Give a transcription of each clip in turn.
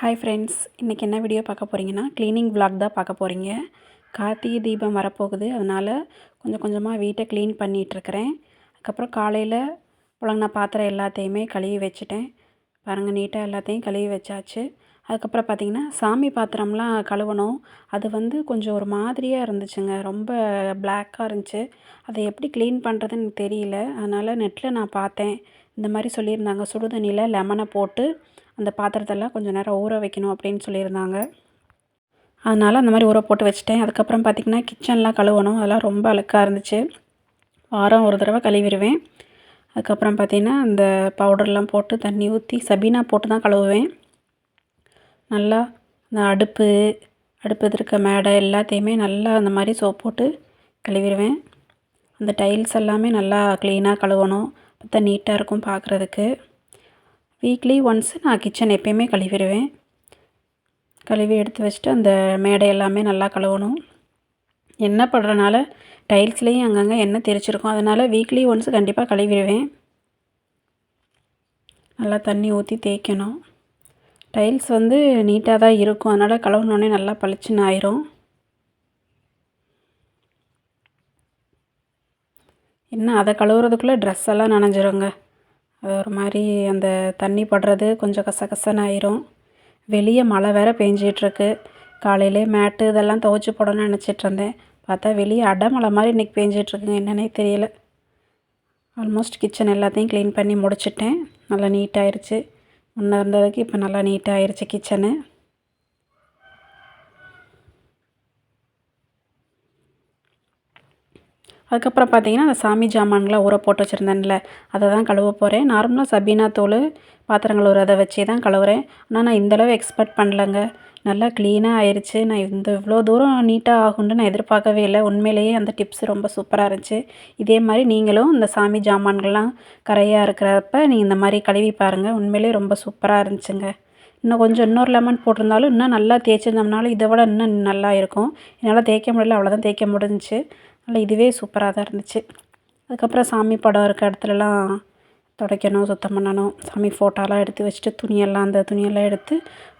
Hi friends இன்றைக்கி என்ன video பார்க்க போகிறீங்கன்னா க்ளீனிங் விளாக் தான் பார்க்க போகிறீங்க கார்த்திகை தீபம் வரப்போகுது அதனால் கொஞ்சம் கொஞ்சமாக வீட்டை க்ளீன் பண்ணிகிட்ருக்கிறேன் அதுக்கப்புறம் காலையில் புழங்கின பாத்திரம் எல்லாத்தையுமே கழுவி வச்சுட்டேன். பாருங்கள் நீட்டாக எல்லாத்தையும் கழுவி வச்சாச்சு. அதுக்கப்புறம் பார்த்திங்கன்னா சாமி பாத்திரம்லாம் கழுவணும். அது வந்து கொஞ்சம் ஒரு மாதிரியாக இருந்துச்சுங்க. ரொம்ப பிளாக்காக இருந்துச்சு. அதை எப்படி க்ளீன் பண்ணுறதுன்னு எனக்கு தெரியல. அதனால் நெட்டில் நான் பார்த்தேன். இந்த மாதிரி சொல்லியிருந்தாங்க. சுடுதண்ணியில் லெமனை போட்டு அந்த பாத்திரத்தெல்லாம் கொஞ்சம் நேரம் ஊற வைக்கணும் அப்படின்னு சொல்லியிருந்தாங்க. அதனால் அந்த மாதிரி ஊற போட்டு வச்சுட்டேன். அதுக்கப்புறம் பார்த்திங்கன்னா கிச்சன்லாம் கழுவணும். அதெல்லாம் ரொம்ப அழுக்காக இருந்துச்சு. வாரம் ஒரு தடவை கழுவிடுவேன். அதுக்கப்புறம் பார்த்திங்கன்னா அந்த பவுடர்லாம் போட்டு தண்ணி ஊற்றி சபீனா போட்டு தான் கழுவுவேன். நல்லா இந்த அடுப்பு அடுப்பு இருக்க மேடை எல்லாத்தையுமே நல்லா அந்த மாதிரி சோப் போட்டு கழுவிடுவேன். அந்த டைல்ஸ் எல்லாமே நல்லா க்ளீனாக கழுவணும். அப்போ தான் நீட்டாக இருக்கும் பார்க்குறதுக்கு வீக்லி ஒன்ஸ் நான் கிச்சன் எப்பயுமே கழுவிடுவேன். கழுவி எடுத்து வச்சுட்டு அந்த மேடை எல்லாமே நல்லா கழுவணும். என்ன படுறனால டைல்ஸ்லேயும் அங்கங்கே எண்ணெய் தெரிச்சிருக்கும் அதனால் வீக்லி ஒன்ஸ் கண்டிப்பாக கழுவிடுவேன். நல்லா தண்ணி ஊற்றி தேய்க்கணும். டைல்ஸ் வந்து நீட்டாக தான் இருக்கும். அதனால் கழுவுனோடனே நல்லா பளிச்சுன்னு ஆயிரும். என்ன அதை கழுவுறதுக்குள்ளே ட்ரெஸ் எல்லாம் நனைஞ்சிருங்க. அது ஒரு மாதிரி அந்த தண்ணி படுறது கொஞ்சம் கசகசன்னு ஆயிரும் வெளியே மழை வேற பெஞ்சிகிட்ருக்கு. காலையிலே மேட்டு இதெல்லாம் துவச்சி போடணும்னு நினச்சிட்டு இருந்தேன். பார்த்தா வெளியே அடைமழை மாதிரி இன்றைக்கி பெஞ்சிகிட்ருக்குங்க. என்னன்னே தெரியல. ஆல்மோஸ்ட் கிச்சன் எல்லாத்தையும் க்ளீன் பண்ணி முடிச்சிட்டேன். நல்லா நீட்டாகிருச்சு முன்னே இருந்ததுக்கு இப்போ நல்லா நீட்டாகிருச்சு கிச்சனு அதுக்கப்புறம் பார்த்தீங்கன்னா அந்த சாமி ஜாமான்லாம் ஊற போட்டு வச்சுருந்தேன்ல. அதை தான் கழுவ போகிறேன் நார்மலாக சபீனா தோல் பாத்திரம் கழுவுறதை வச்சு தான் கழுவுறேன். ஆனால் நான் இந்தளவு எக்ஸ்பெக்ட் பண்ணலங்க. நல்லா க்ளீனாக ஆயிடுச்சு நான் இந்த இவ்வளோ தூரம் நீட்டாக ஆகும்னு நான் எதிர்பார்க்கவே இல்லை. உண்மையிலேயே அந்த டிப்ஸ் ரொம்ப சூப்பராக இருந்துச்சு. இதே மாதிரி நீங்களும் இந்த சாமி ஜாமான்கள்லாம் கரையாக இருக்கிறப்ப நீங்கள் இந்த மாதிரி கழுவி பாருங்கள் உண்மையிலேயே ரொம்ப சூப்பராக இருந்துச்சுங்க. இன்னும் கொஞ்சம் இன்னொரு லெமன் போட்டிருந்தாலும் இன்னும் நல்லா தேய்ச்சிருந்தோம்னாலும் இதை விட இன்னும் நல்லா இருக்கும். என்னால் தேய்க்க முடியல. அவ்வளோதான் தேய்க்க முடிஞ்சிச்சு. நல்லா இதுவே சூப்பராக தான் இருந்துச்சு. அதுக்கப்புறம் சாமி படம் இருக்க இடத்துலலாம் துடைக்கணும் சுத்தம் பண்ணணும். சாமி ஃபோட்டோலாம் எடுத்து வச்சுட்டு துணியெல்லாம் அந்த துணியெல்லாம் எடுத்து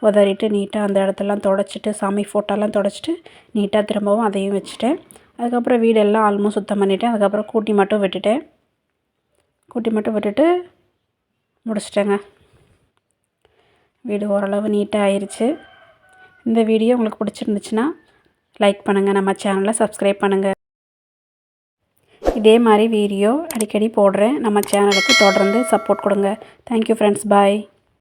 உதறிட்டு நீட்டாக அந்த இடத்தெல்லாம் துடச்சிட்டு சாமி ஃபோட்டோலாம் துடச்சிட்டு நீட்டாக திரும்பவும் அதையும் வச்சுட்டேன். அதுக்கப்புறம் வீடெல்லாம் ஆல்மோஸ்ட் சுத்தம் பண்ணிவிட்டேன் அதுக்கப்புறம் கூட்டி மட்டும் விட்டுட்டேன். கூட்டி மட்டும் விட்டுட்டு முடிச்சிட்டேங்க. வீடு ஓரளவு நீட்டாக ஆயிடுச்சு இந்த வீடியோ உங்களுக்கு பிடிச்சிருந்துச்சுன்னா லைக் பண்ணுங்கள் நம்ம சேனலை சப்ஸ்கிரைப் பண்ணுங்கள் இதே மாதிரி வீடியோ அடிக்கடி போடுறேன். நம்ம சேனலுக்கு தொடர்ந்து சப்போர்ட் கொடுங்க. Thank you friends bye